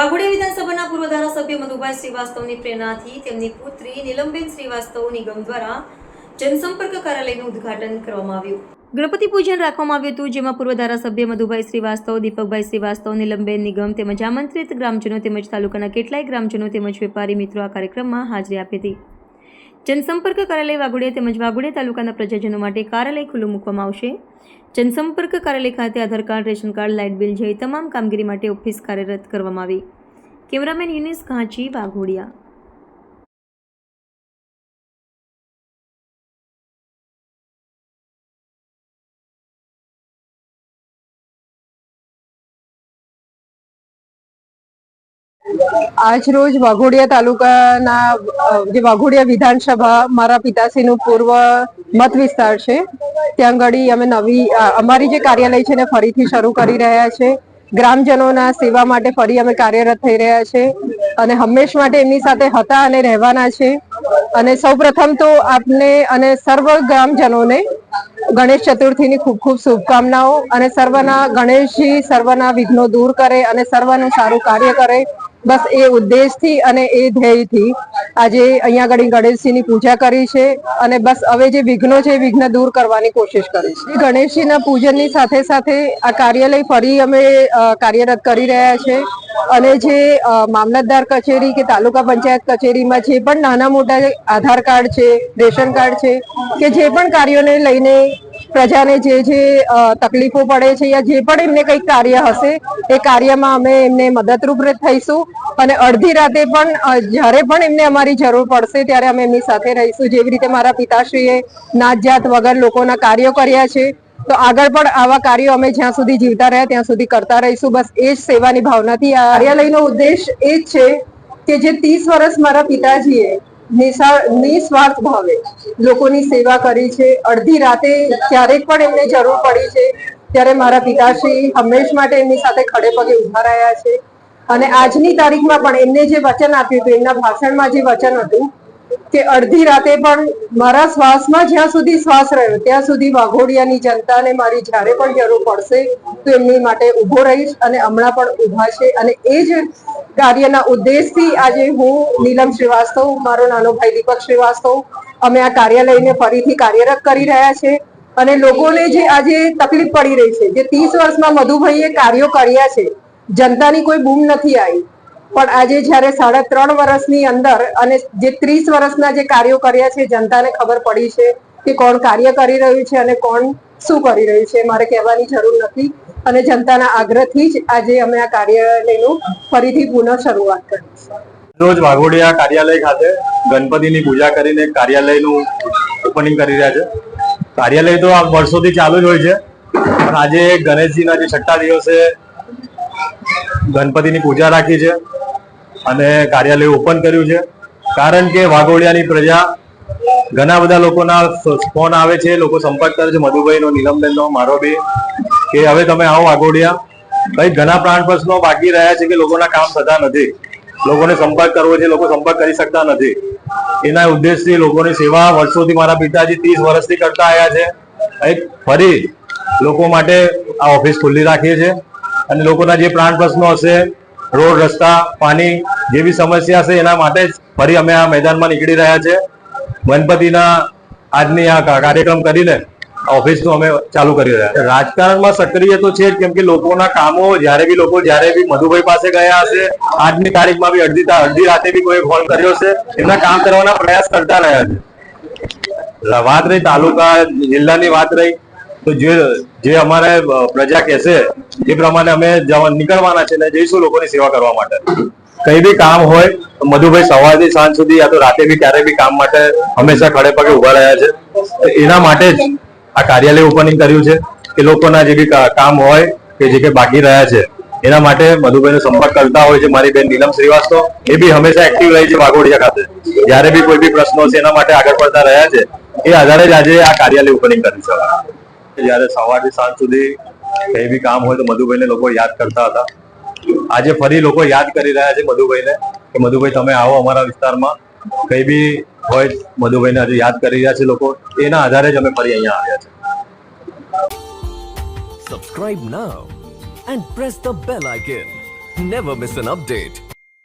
વાઘોડિયા વિધાનસભાના પૂર્વ ધારાસભ્ય મધુભાઈ શ્રીવાસ્તવની પ્રેરણાથી તેમની પુત્રી નીલમબેન શ્રીવાસ્તવ નિગમ દ્વારા જનસંપર્ક કાર્યાલયનું ઉદ્ઘાટન કરવામાં આવ્યું. ગણપતિ પૂજન રાખવામાં આવ્યું હતું, જેમાં પૂર્વ ધારાસભ્ય મધુભાઈ શ્રીવાસ્તવ, દીપકભાઈ શ્રીવાસ્તવ, નીલમબેન નિગમ તેમજ આમંત્રિત ગ્રામજનો તેમજ તાલુકાના કેટલાય ગ્રામજનો તેમજ વેપારી મિત્રો આ કાર્યક્રમમાં હાજરી આપી હતી. જનસંપર્ક કાર્યાલય વાઘોડિયા તેમજ વાઘોડિયા તાલુકાના પ્રજાજનો માટે કાર્યાલય ખુલ્લું મૂકવામાં આવશે. જનસંપર્ક કાર્યાલય ખાતે Aadhaar card, ration card, light bill જેવી તમામ કામગીરી માટે ઓફિસ કાર્યરત કરવામાં આવી. કેમેરામેન યુનિસ ઘાંચી, વાઘોડિયા. આજ રોજ વાઘોડિયા તાલુકાના જે વાઘોડિયા વિધાનસભા મારા પિતાશ્રીનું પૂર્વ મત વિસ્તાર છે, ત્યાં આગળ અમે નવી અમારી જે કાર્યાલય છે ને ફરીથી શરૂ કરી રહ્યા છે. ગ્રામજનોના સેવા માટે ફરી અમે કાર્યરત થઈ રહ્યા છે અને હંમેશ માટે એમની સાથે હતા અને રહેવાના છે. અને સૌપ્રથમ તો આપને અને સર્વ ગ્રામજનોને ગણેશ ચતુર્થીની ખૂબ ખૂબ શુભકામનાઓ અને સર્વના ગણેશજી સર્વના વિઘ્નો દૂર કરે અને સર્વનું સારું કાર્ય કરે. બસ એ ઉદ્દેશથી અને એ ધ્યેયથી આજે અહીંયા આગળ ગણેશજીની પૂજા કરી છે અને બસ હવે જે વિઘ્નો છે એ વિઘ્ન દૂર કરવાની કોશિશ કરી છે. ગણેશજીના પૂજનની સાથે સાથે આ કાર્યાલય ફરી અમે કાર્યરત કરી રહ્યા છે અને જે મામલતદાર કચેરી કે તાલુકા પંચાયત કચેરીમાં જે પણ નાના મોટા આધાર કાર્ડ છે, રેશન કાર્ડ છે કે જે પણ કાર્યોને લઈને પ્રજાને જે જે તકલીફો પડે છે યા જે પણ એમને કંઈક કાર્ય હશે, એ કાર્યમાં અમે એમને મદદરૂપ થઈશું. અને અડધી રાતે પણ જ્યારે પણ એમને અમારી જરૂર પડશે, ત્યારે અમે એમની સાથે રહીશું. જેવી રીતે મારા પિતાશ્રીએ નાત જાત વગર લોકોના કાર્યો કર્યા છે, તો આગળ પણ આવા કાર્યો અમે જ્યાં સુધી જીવતા રહ્યા, ત્યાં સુધી કરતા રહીશું. બસ એ જ સેવાની ભાવનાથી આ કાર્યાલયનો ઉદ્દેશ એ જ છે કે જે ત્રીસ વર્ષ મારા પિતાજીએ નિસ્વાર્થ ભાવે. લોકોની સેવા કરી છે. અડધી રાતે ક્યારેક પણ એમને જરૂર પડી છે. ત્યારે મારા પિતાશ્રી હંમેશ માટે એમની સાથે ખડે પગે ઊભા રહ્યા છે. અને આજની તારીખમાં પણ એમને જે વચન આપ્યું હતું, એમના ભાષણમાં જે વચન હતું કે અડધી રાતે પણ મારા શ્વાસમાં જ્યાં સુધી શ્વાસ રહ્યો, ત્યાં સુધી વાઘોડિયાની જનતાને મારી જ્યારે પણ જરૂર પડશે, તો એમની માટે ઊભો રહીશ અને હમણાં પણ ઊભા છે. અને એ જ કાર્યના ઉદ્દેશથી આજે હું નીલમ શ્રીવાસ્તવ, મારો નાનો ભાઈ દીપક શ્રીવાસ્તવ, અમે આ કાર્યાલયને ફરીથી કાર્યરત કરી રહ્યા છે. અને લોકોને જે આજે તકલીફ પડી રહી છે, જે ત્રીસ વર્ષમાં મધુભાઈએ કાર્યો કર્યા છે, જનતાની કોઈ બૂમ નથી આવી. પણ આજે જ્યારે સાડા ત્રણ વર્ષની અંદર અને જે ત્રીસ વર્ષના જે કાર્યો કર્યા છે, જનતાને ખબર પડી છે કે કોણ કાર્ય કરી રહ્યું છે અને કોણ શું કરી રહ્યું છે, મારે કહેવાની જરૂર નથી. અને જનતાના આગ્રહથી જ આજે અમે આ કાર્યાલયનું ફરીથી પુનઃ શરૂઆત કરી રોજ વાઘોડિયા કાર્યાલય ખાતે ગણપતિની પૂજા કરીને કાર્યાલયનું ઓપનિંગ કરી રહ્યા છે. કાર્યાલય તો આ વર્ષોથી ચાલુ જ હોય છે, પણ આજે ગણેશજીના જે છઠ્ઠા દિવસે ગણપતિની પૂજા રાખી છે. અને કાર્યાલય ઓપન કર્યું છે. કારણ કે વાઘોડિયાની પ્રજા ઘણા બધા લોકોના ફોન આવે છે, લોકો સંપર્ક કરે છે. મધુભાઈનો, નીલમબેનનો, મારો બી, કે હવે તમે આવો વાઘોડિયા. ભાઈ, ઘણા પ્રાણ પ્રશ્નો બાકી રહ્યા છે કે લોકોના કામ થતા નથી. લોકોને સંપર્ક કરવો છે, લોકો સંપર્ક કરી શકતા નથી. એના ઉદ્દેશથી લોકોની સેવા વર્ષોથી મારા પિતાજી ત્રીસ વર્ષથી કરતા આવ્યા છે. ફરી લોકો માટે આ ઓફિસ ખુલ્લી રાખીએ છીએ. અને લોકોના જે પ્રાણ પ્રશ્નો હશે રોડ, રસ્તા, પાણી જેવી સમસ્યા છે એના માટે જ ફરી અમે આ મેદાનમાં નીકળી રહ્યા છે. ગણપતિના આજની આ કાર્યક્રમ કરીને ઓફિસનું અમે ચાલુ કરી રહ્યા છે રાજકારણમાં સક્રિય તો છે કેમ કે લોકોના કામો, જ્યારે બી લોકો, જ્યારે બી મધુભાઈ પાસે ગયા હશે, આજની તારીખમાં બી અડધી અડધી રાતે બી કોઈ ફોન કર્યો છે. એમના કામ કરવાના પ્રયાસ કરતા રહ્યા છે. વાત રહી, તાલુકા, જિલ્લાની વાત રહી. તો જે જે અમારે પ્રજા કહેશે એ પ્રમાણે અમે નીકળવાના છે ને જઈશું લોકોની સેવા કરવા માટે. કઈ બી કામ હોય મધુભાઈ સવારથી સાંજ સુધી યા તો રાતે બી ક્યારે બી કામ માટે હંમેશા ખડે પગે ઊભા રહ્યા છે. એના માટે જ આ કાર્યાલય ઓપનિંગ કર્યું છે કે લોકોના જે બી કામ હોય કે જે કે બાકી રહ્યા છે, એના માટે મધુભાઈનો સંપર્ક કરતા હોય છે મારી બેન નીલમ શ્રીવાસ્તવ, એ બી હંમેશા એક્ટિવ રહી છે વાઘોડિયા ખાતે. જ્યારે બી કોઈ બી પ્રશ્નો છે એના માટે આગળ પડતા રહ્યા છે, એ આધારે જ આજે આ કાર્યાલય ઓપનિંગ કર્યું છે. જ્યારે સવારથી સાંજ સુધી કઈ બી કામ હોય તો મધુભાઈને લોકો યાદ કરતા હતા. આજે ફરી લોકો યાદ કરી રહ્યા છે મધુભાઈને કે મધુભાઈ, તમે આવો અમારા વિસ્તારમાં. કઈ બી હોય મધુભાઈને આજે યાદ કરી રહ્યા છે લોકો. એના આધારે જ અમે ફરી અહીંયા આવ્યા છે Subscribe now and press the bell icon never miss an update.